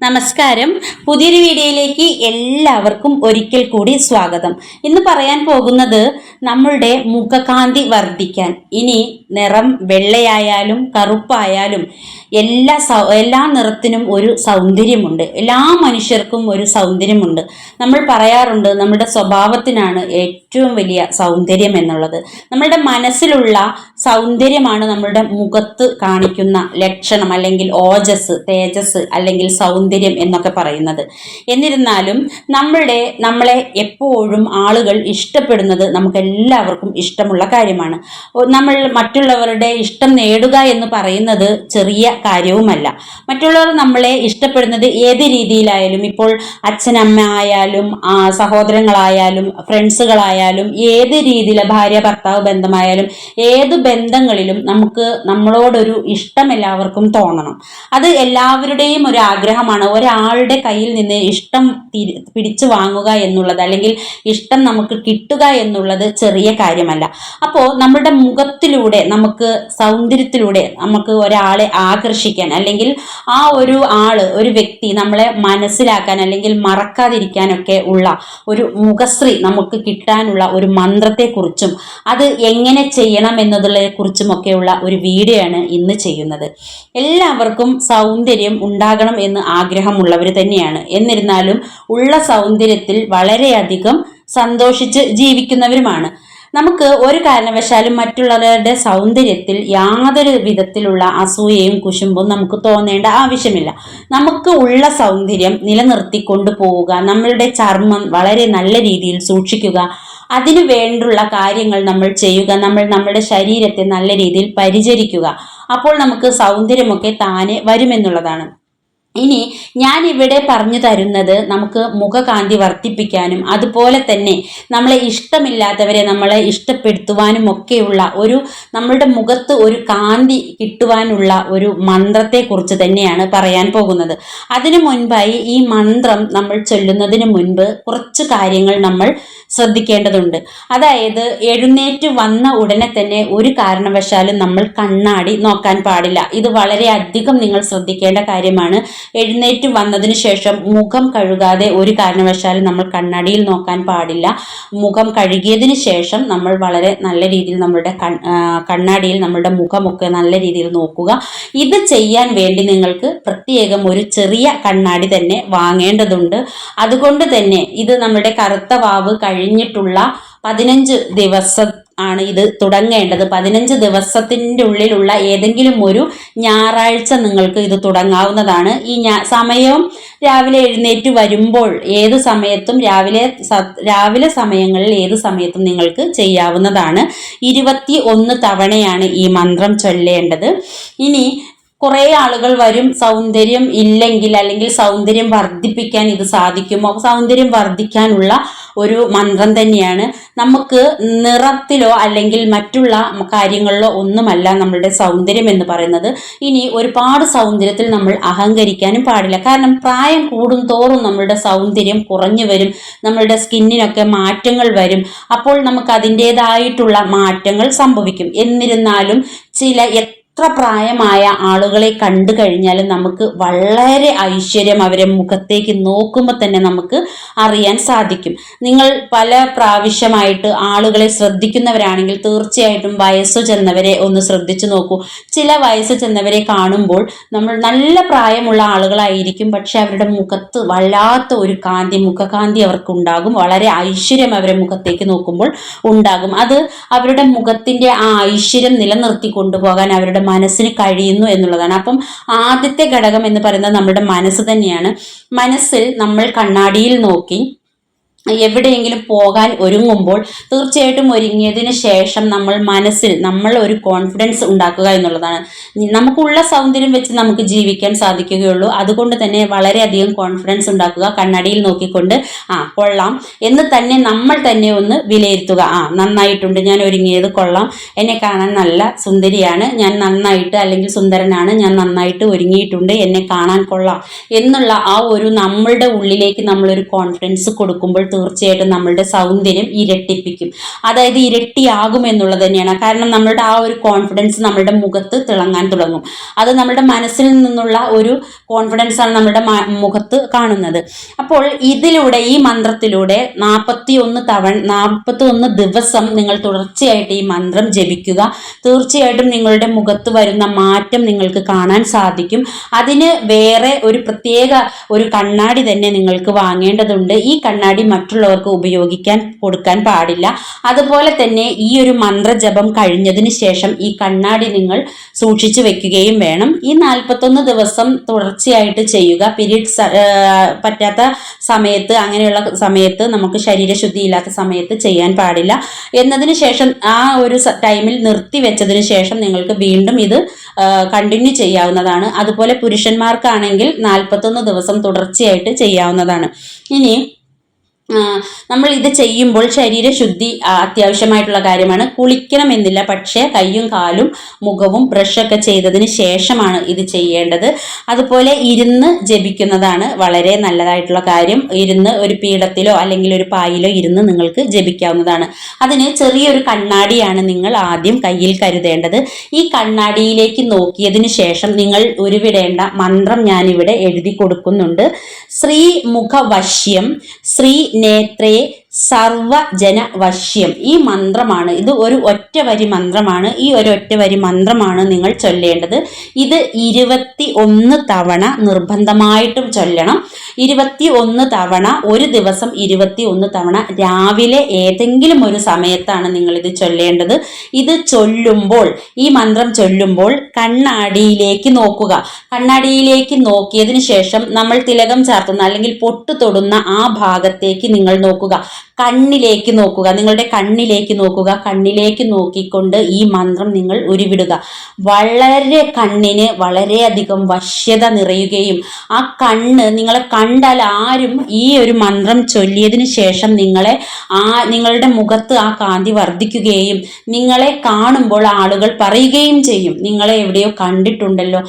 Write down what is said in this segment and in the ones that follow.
നമസ്കാരം. പുതിയൊരു വീഡിയോയിലേക്ക് എല്ലാവർക്കും ഒരിക്കൽ കൂടി സ്വാഗതം. ഇന്ന് പറയാൻ പോകുന്നത് നമ്മളുടെ മുഖകാന്തി വർദ്ധിക്കാൻ. ഇനി നിറം വെള്ളയായാലും കറുപ്പായാലും എല്ലാ സൗ എല്ലാ നിറത്തിനും ഒരു സൗന്ദര്യമുണ്ട്. എല്ലാ മനുഷ്യർക്കും ഒരു സൗന്ദര്യമുണ്ട്. നമ്മൾ പറയാറുണ്ട് നമ്മുടെ സ്വഭാവത്തിനാണ് ഏറ്റവും വലിയ സൗന്ദര്യം എന്നുള്ളത്. നമ്മളുടെ മനസ്സിലുള്ള സൗന്ദര്യമാണ് നമ്മളുടെ മുഖത്ത് കാണിക്കുന്ന ലക്ഷണം അല്ലെങ്കിൽ ഓജസ് തേജസ് അല്ലെങ്കിൽ സൗന്ദര്യം. എന്നൊക്കെ പറയുന്നത്. എന്നിരുന്നാലും നമ്മളുടെ നമ്മളെ എപ്പോഴും ആളുകൾ ഇഷ്ടപ്പെടുന്നത് നമുക്ക് എല്ലാവർക്കും ഇഷ്ടമുള്ള കാര്യമാണ്. നമ്മൾ മറ്റുള്ളവരുടെ ഇഷ്ടം നേടുക എന്ന് പറയുന്നത് ചെറിയ കാര്യവുമല്ല. മറ്റുള്ളവർ നമ്മളെ ഇഷ്ടപ്പെടുന്നത് ഏത് രീതിയിലായാലും ഇപ്പോൾ അച്ഛനമ്മ ആയാലും സഹോദരങ്ങളായാലും ഫ്രണ്ട്സുകളായാലും ഏത് രീതിയിലെ ഭാര്യ ഭർത്താവ് ബന്ധമായാലും ഏത് ബന്ധങ്ങളിലും നമുക്ക് നമ്മളോടൊരു ഇഷ്ടം എല്ലാവർക്കും തോന്നണം. അത് എല്ലാവരുടെയും ഒരു ആഗ്രഹമാണ്. ഒരാളുടെ കയ്യിൽ നിന്ന് ഇഷ്ടം പിടിച്ചു വാങ്ങുക എന്നുള്ളത് അല്ലെങ്കിൽ ഇഷ്ടം നമുക്ക് കിട്ടുക എന്നുള്ളത് ചെറിയ കാര്യമല്ല. അപ്പോൾ നമ്മുടെ മുഖത്തിലൂടെ നമുക്ക് സൗന്ദര്യത്തിലൂടെ നമുക്ക് ഒരാളെ ആകർഷിക്കാൻ അല്ലെങ്കിൽ ആ ഒരു ആൾ ഒരു വ്യക്തി നമ്മളെ മനസ്സിലാക്കാൻ അല്ലെങ്കിൽ മറക്കാതിരിക്കാനൊക്കെ ഉള്ള ഒരു മുഖശ്രീ നമുക്ക് കിട്ടാനുള്ള ഒരു മന്ത്രത്തെക്കുറിച്ചും അത് എങ്ങനെ ചെയ്യണം എന്നതിനെ കുറിച്ചുമൊക്കെയുള്ള ഒരു വീഡിയോ ആണ് ഇന്ന് ചെയ്യുന്നത്. എല്ലാവർക്കും സൗന്ദര്യം ഉണ്ടാകണം എന്ന് ആഗ്രഹമുള്ളവർ തന്നെയാണ്. എന്നിരുന്നാലും ഉള്ള സൗന്ദര്യത്തിൽ വളരെയധികം സന്തോഷിച്ച് ജീവിക്കുന്നവരുമാണ്. നമുക്ക് ഒരു കാരണവശാലും മറ്റുള്ളവരുടെ സൗന്ദര്യത്തിൽ യാതൊരു വിധത്തിലുള്ള അസൂയയും കുശുമ്പും നമുക്ക് തോന്നേണ്ട ആവശ്യമില്ല. നമുക്ക് ഉള്ള സൗന്ദര്യം നിലനിർത്തിക്കൊണ്ടു പോവുക നമ്മളുടെ ചർമ്മം വളരെ നല്ല രീതിയിൽ സൂക്ഷിക്കുക അതിനു വേണ്ടുള്ള കാര്യങ്ങൾ നമ്മൾ ചെയ്യുക നമ്മൾ നമ്മുടെ ശരീരത്തെ നല്ല രീതിയിൽ പരിചരിക്കുക. അപ്പോൾ നമുക്ക് സൗന്ദര്യമൊക്കെ താനെ വരുമെന്നുള്ളതാണ്. ഇനി ഞാൻ ഇവിടെ പറഞ്ഞു തരുന്നത് നമുക്ക് മുഖകാന്തി വർദ്ധിപ്പിക്കാനും അതുപോലെ തന്നെ നമ്മളെ ഇഷ്ടമില്ലാത്തവരെ നമ്മളെ ഇഷ്ടപ്പെടുത്തുവാനും ഒക്കെയുള്ള ഒരു നമ്മളുടെ മുഖത്ത് ഒരു കാന്തി കിട്ടുവാനുള്ള ഒരു മന്ത്രത്തെക്കുറിച്ച് തന്നെയാണ് പറയാൻ പോകുന്നത്. അതിനു മുൻപായി ഈ മന്ത്രം നമ്മൾ ചൊല്ലുന്നതിന് മുൻപ് കുറച്ച് കാര്യങ്ങൾ നമ്മൾ ശ്രദ്ധിക്കേണ്ടതുണ്ട്. അതായത് എഴുന്നേറ്റ് വന്ന ഉടനെ തന്നെ ഒരു കാരണവശാലും നമ്മൾ കണ്ണാടി നോക്കാൻ പാടില്ല. ഇത് വളരെ അധികം നിങ്ങൾ ശ്രദ്ധിക്കേണ്ട കാര്യമാണ്. എഴുന്നേറ്റ് വന്നതിന് ശേഷം മുഖം കഴുകാതെ ഒരു കാരണവശാലും നമ്മൾ കണ്ണാടിയിൽ നോക്കാൻ പാടില്ല. മുഖം കഴുകിയതിന് ശേഷം നമ്മൾ വളരെ നല്ല രീതിയിൽ നമ്മളുടെ കണ്ണാടിയിൽ നമ്മളുടെ മുഖമൊക്കെ നല്ല രീതിയിൽ നോക്കുക. ഇത് ചെയ്യാൻ വേണ്ടി നിങ്ങൾക്ക് പ്രത്യേകം ഒരു ചെറിയ കണ്ണാടി തന്നെ വാങ്ങേണ്ടതുണ്ട്. അതുകൊണ്ട് തന്നെ ഇത് നമ്മുടെ കറുത്ത വാവ് കഴിഞ്ഞിട്ടുള്ള പതിനഞ്ച് ദിവസം ആണ് ഇത് തുടങ്ങേണ്ടത്. പതിനഞ്ച് ദിവസത്തിന്റെ ഉള്ളിലുള്ള ഏതെങ്കിലും ഒരു ഞായറാഴ്ച നിങ്ങൾക്ക് ഇത് തുടങ്ങാവുന്നതാണ്. ഈ സമയവും രാവിലെ എഴുന്നേറ്റ് വരുമ്പോൾ ഏത് സമയത്തും രാവിലെ രാവിലെ സമയങ്ങളിൽ ഏത് സമയത്തും നിങ്ങൾക്ക് ചെയ്യാവുന്നതാണ്. ഇരുപത്തി ഒന്ന് തവണയാണ് ഈ മന്ത്രം ചൊല്ലേണ്ടത്. ഇനി കുറേ ആളുകൾ വരും. സൗന്ദര്യം ഇല്ലെങ്കിൽ അല്ലെങ്കിൽ സൗന്ദര്യം വർദ്ധിപ്പിക്കാൻ ഇത് സാധിക്കുമോ? സൗന്ദര്യം വർദ്ധിക്കാനുള്ള ഒരു മന്ത്രം തന്നെയാണ്. നമുക്ക് നിറത്തിലോ അല്ലെങ്കിൽ മറ്റുള്ള കാര്യങ്ങളിലോ ഒന്നുമല്ല നമ്മളുടെ സൗന്ദര്യം എന്ന് പറയുന്നത്. ഇനി ഒരുപാട് സൗന്ദര്യത്തിൽ നമ്മൾ അഹങ്കരിക്കാനും പാടില്ല. കാരണം പ്രായം കൂടും തോറും നമ്മളുടെ സൗന്ദര്യം കുറഞ്ഞു വരും. നമ്മളുടെ സ്കിന്നിനൊക്കെ മാറ്റങ്ങൾ വരും. അപ്പോൾ നമുക്ക് അതിന്റെതായിട്ടുള്ള മാറ്റങ്ങൾ സംഭവിക്കും. എന്നിരുന്നാലും ചില എത്ര പ്രായമായ ആളുകളെ കണ്ടു കഴിഞ്ഞാലും നമുക്ക് വളരെ ഐശ്വര്യം അവരെ മുഖത്തേക്ക് നോക്കുമ്പോൾ തന്നെ നമുക്ക് അറിയാൻ സാധിക്കും. നിങ്ങൾ പല പ്രാവശ്യമായിട്ട് ആളുകളെ ശ്രദ്ധിക്കുന്നവരാണെങ്കിൽ തീർച്ചയായിട്ടും വയസ്സ് ചെന്നവരെ ഒന്ന് ശ്രദ്ധിച്ചു നോക്കൂ. ചില വയസ്സ് ചെന്നവരെ കാണുമ്പോൾ നമ്മൾ നല്ല പ്രായമുള്ള ആളുകളായിരിക്കും പക്ഷെ അവരുടെ മുഖത്ത് വല്ലാത്ത ഒരു കാന്തി മുഖകാന്തി അവർക്ക് ഉണ്ടാകും വളരെ ഐശ്വര്യം അവരുടെ മുഖത്തേക്ക് നോക്കുമ്പോൾ ഉണ്ടാകും. അത് അവരുടെ മുഖത്തിന്റെ ആ ഐശ്വര്യം നിലനിർത്തി കൊണ്ടുപോകാൻ അവരുടെ മനസ്സിന് കഴിയുന്നു എന്നുള്ളതാണ്. അപ്പം ആദ്യത്തെ ഘടകം എന്ന് പറയുന്നത് നമ്മുടെ മനസ്സ് തന്നെയാണ്. മനസ്സിൽ നമ്മൾ കണ്ണാടിയിൽ നോക്കി എവിടെയെങ്കിലും പോകാൻ ഒരുങ്ങുമ്പോൾ തീർച്ചയായിട്ടും ഒരുങ്ങിയതിന് ശേഷം നമ്മൾ മനസ്സിൽ നമ്മൾ ഒരു കോൺഫിഡൻസ് ഉണ്ടാക്കുക എന്നുള്ളതാണ്. നമുക്കുള്ള സൗന്ദര്യം വെച്ച് നമുക്ക് ജീവിക്കാൻ സാധിക്കുകയുള്ളൂ. അതുകൊണ്ട് തന്നെ വളരെയധികം കോൺഫിഡൻസ് ഉണ്ടാക്കുക കണ്ണടിയിൽ നോക്കിക്കൊണ്ട് ആ കൊള്ളാം. എന്ന് തന്നെ നമ്മൾ തന്നെ ഒന്ന് വിലയിരുത്തുക. ആ നന്നായിട്ടുണ്ട് ഞാൻ ഒരുങ്ങിയത് കൊള്ളാം. എന്നെ കാണാൻ നല്ല സുന്ദരിയാണ്. ഞാൻ നന്നായിട്ട് അല്ലെങ്കിൽ സുന്ദരനാണ്. ഞാൻ നന്നായിട്ട് ഒരുങ്ങിയിട്ടുണ്ട്. എന്നെ കാണാൻ കൊള്ളാം. എന്നുള്ള ആ ഒരു നമ്മളുടെ ഉള്ളിലേക്ക് നമ്മളൊരു കോൺഫിഡൻസ് കൊടുക്കുമ്പോൾ തീർച്ചയായിട്ടും നമ്മളുടെ സൗന്ദര്യം ഇരട്ടിപ്പിക്കും. അതായത് ഇരട്ടിയാകും എന്നുള്ളത് തന്നെയാണ്. കാരണം നമ്മളുടെ ആ ഒരു കോൺഫിഡൻസ് നമ്മളുടെ മുഖത്ത് തിളങ്ങാൻ തുടങ്ങും. അത് നമ്മുടെ മനസ്സിൽ നിന്നുള്ള ഒരു കോൺഫിഡൻസ് ആണ് നമ്മുടെ മുഖത്ത് കാണുന്നത്. അപ്പോൾ ഇതിലൂടെ ഈ മന്ത്രത്തിലൂടെ നാൽപ്പത്തി ഒന്ന് തവണ നാൽപ്പത്തി ഒന്ന് ദിവസം നിങ്ങൾ തുടർച്ചയായിട്ട് ഈ മന്ത്രം ജപിക്കുക. തീർച്ചയായിട്ടും നിങ്ങളുടെ മുഖത്ത് വരുന്ന മാറ്റം നിങ്ങൾക്ക് കാണാൻ സാധിക്കും. അതിന് വേറെ ഒരു പ്രത്യേക ഒരു കണ്ണാടി തന്നെ നിങ്ങൾക്ക് വാങ്ങേണ്ടതുണ്ട്. ഈ കണ്ണാടി മറ്റുള്ളവർക്ക് ഉപയോഗിക്കാൻ കൊടുക്കാൻ പാടില്ല. അതുപോലെ തന്നെ ഈ ഒരു മന്ത്രജപം കഴിഞ്ഞതിന് ശേഷം ഈ കണ്ണാടി നിങ്ങൾ സൂക്ഷിച്ചു വെക്കുകയും വേണം. ഈ നാൽപ്പത്തൊന്ന് ദിവസം തുടർച്ചയായിട്ട് ചെയ്യുക. പീരീഡ്സ് പറ്റാത്ത സമയത്ത് അങ്ങനെയുള്ള സമയത്ത് നമുക്ക് ശരീരശുദ്ധി ഇല്ലാത്ത സമയത്ത് ചെയ്യാൻ പാടില്ല. എന്നതിന് ശേഷം ആ ഒരു ടൈമിൽ നിർത്തി വെച്ചതിന് ശേഷം നിങ്ങൾക്ക് വീണ്ടും ഇത് കണ്ടിന്യൂ ചെയ്യാവുന്നതാണ്. അതുപോലെ പുരുഷന്മാർക്കാണെങ്കിൽ നാൽപ്പത്തൊന്ന് ദിവസം തുടർച്ചയായിട്ട് ചെയ്യാവുന്നതാണ്. ഇനി നമ്മൾ ഇത് ചെയ്യുമ്പോൾ ശരീരശുദ്ധി അത്യാവശ്യമായിട്ടുള്ള കാര്യമാണ്. കുളിക്കണമെന്നില്ല പക്ഷേ കയ്യും കാലും മുഖവും ബ്രഷൊക്കെ ചെയ്തതിന് ശേഷമാണ് ഇത് ചെയ്യേണ്ടത്. അതുപോലെ ഇരുന്ന് ജപിക്കുന്നതാണ് വളരെ നല്ലതായിട്ടുള്ള കാര്യം. ഇരുന്ന് ഒരു പീഠത്തിലോ അല്ലെങ്കിൽ ഒരു പായിലോ ഇരുന്ന് നിങ്ങൾക്ക് ജപിക്കാവുന്നതാണ്. അതിന് ചെറിയൊരു കണ്ണാടിയാണ് നിങ്ങൾ ആദ്യം കയ്യിൽ കരുതേണ്ടത്. ഈ കണ്ണാടിയിലേക്ക് നോക്കിയതിന് ശേഷം നിങ്ങൾ ഉരുവിടേണ്ട മന്ത്രം ഞാനിവിടെ എഴുതി കൊടുക്കുന്നുണ്ട്. ശ്രീ മുഖവശ്യം ശ്രീ നേത്രേ സർവജന വശ്യം ഈ മന്ത്രമാണ് ഇത് ഒരു ഒറ്റ വരി മന്ത്രമാണ്. ഈ ഒരു ഒറ്റ വരി മന്ത്രമാണ് നിങ്ങൾ ചൊല്ലേണ്ടത്. ഇത് ഇരുപത്തി ഒന്ന് തവണ നിർബന്ധമായിട്ടും ചൊല്ലണം. ഇരുപത്തി ഒന്ന് തവണ ഒരു ദിവസം ഇരുപത്തി ഒന്ന് തവണ രാവിലെ ഏതെങ്കിലും ഒരു സമയത്താണ് നിങ്ങൾ ഇത് ചൊല്ലേണ്ടത്. ഇത് ചൊല്ലുമ്പോൾ ഈ മന്ത്രം ചൊല്ലുമ്പോൾ കണ്ണാടിയിലേക്ക് നോക്കുക. കണ്ണാടിയിലേക്ക് നോക്കിയതിന് ശേഷം നമ്മൾ തിലകം ചാർത്തുന്ന അല്ലെങ്കിൽ പൊട്ടു തൊടുന്ന ആ ഭാഗത്തേക്ക് നിങ്ങൾ നോക്കുക. കണ്ണിലേക്ക് നോക്കുക. നിങ്ങളുടെ കണ്ണിലേക്ക് നോക്കുക. കണ്ണിലേക്ക് നോക്കിക്കൊണ്ട് ഈ മന്ത്രം നിങ്ങൾ ഉരുവിടുക. വളരെ കണ്ണിന് വളരെയധികം വശ്യത നിറയുകയും ആ കണ്ണ് നിങ്ങളെ കണ്ടാൽ ആരും ഈ ഒരു മന്ത്രം ചൊല്ലിയതിനു ശേഷം നിങ്ങളെ ആ നിങ്ങളുടെ മുഖത്ത് ആ കാന്തി വർദ്ധിക്കുകയും നിങ്ങളെ കാണുമ്പോൾ ആളുകൾ പറയുകയും ചെയ്യും. നിങ്ങളെ എവിടെയോ കണ്ടിട്ടുണ്ടല്ലോ.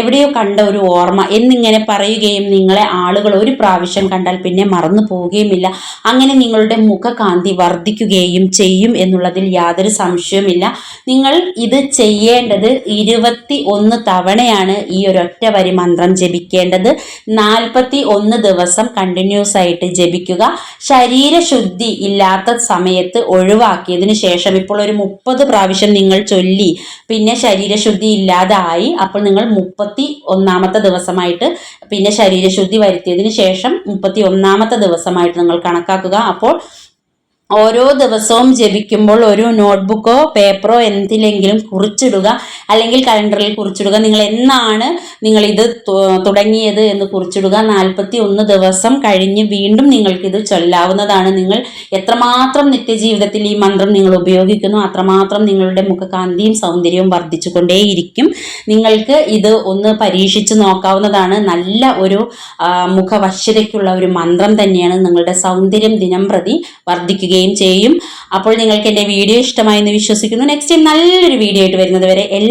എവിടെയോ കണ്ട ഒരു ഓർമ്മ എന്നിങ്ങനെ പറയുകയും നിങ്ങളെ ആളുകൾ ഒരു പ്രാവശ്യം കണ്ടാൽ പിന്നെ മറന്നു പോവുകയുമില്ല. അങ്ങനെ നിങ്ങളുടെ മുഖകാന്തി വർദ്ധിക്കുകയും ചെയ്യും എന്നുള്ളതിൽ യാതൊരു സംശയവുമില്ല. നിങ്ങൾ ഇത് ചെയ്യേണ്ടത് ഇരുപത്തി ഒന്ന് തവണയാണ് ഈ ഒരു ഒറ്റ വരി മന്ത്രം ജപിക്കേണ്ടത്. നാൽപ്പത്തി ഒന്ന് ദിവസം കണ്ടിന്യൂസ് ആയിട്ട് ജപിക്കുക. ശരീരശുദ്ധി ഇല്ലാത്ത സമയത്ത് ഒഴിവാക്കിയതിന് ശേഷം ഇപ്പോൾ ഒരു മുപ്പത് പ്രാവശ്യം നിങ്ങൾ ചൊല്ലി. പിന്നെ ശരീരശുദ്ധി ഇല്ലാതായി. അപ്പോൾ നിങ്ങൾ മുപ്പത്തി ഒന്നാമത്തെ ദിവസമായിട്ട് പിന്നെ ശരീരശുദ്ധി വരുത്തിയതിന് ശേഷം മുപ്പത്തി ഒന്നാമത്തെ ദിവസമായിട്ട് നിങ്ങൾ കണക്കാക്കുക. അപ്പോൾ ഓരോ ദിവസവും ജപിക്കുമ്പോൾ ഒരു നോട്ട്ബുക്കോ പേപ്പറോ എന്തിലെങ്കിലും കുറിച്ചിടുക. അല്ലെങ്കിൽ കലണ്ടറിൽ കുറിച്ചിടുക. നിങ്ങൾ എന്നാണ് നിങ്ങൾ ഇത് തുടങ്ങിയത് എന്ന് കുറിച്ചിടുക. നാൽപ്പത്തി ഒന്ന് ദിവസം കഴിഞ്ഞ് വീണ്ടും നിങ്ങൾക്കിത് ചൊല്ലാവുന്നതാണ്. നിങ്ങൾ എത്രമാത്രം നിത്യജീവിതത്തിൽ ഈ മന്ത്രം നിങ്ങൾ ഉപയോഗിക്കുന്നു അത്രമാത്രം നിങ്ങളുടെ മുഖകാന്തിയും സൗന്ദര്യവും വർദ്ധിച്ചുകൊണ്ടേയിരിക്കും. നിങ്ങൾക്ക് ഇത് ഒന്ന് പരീക്ഷിച്ച് നോക്കാവുന്നതാണ്. നല്ല ഒരു മുഖവശ്യതയ്ക്കുള്ള ഒരു മന്ത്രം തന്നെയാണ് നിങ്ങളുടെ സൗന്ദര്യം ദിനം പ്രതി വർദ്ധിക്കുകയും ചെയ്യും. അപ്പോൾ നിങ്ങൾക്ക് എന്റെ വീഡിയോ ഇഷ്ടമായി എന്ന് വിശ്വസിക്കുന്നു. നെക്സ്റ്റ് ടൈം നല്ലൊരു വീഡിയോ ആയിട്ട് വരുന്നത് വരെ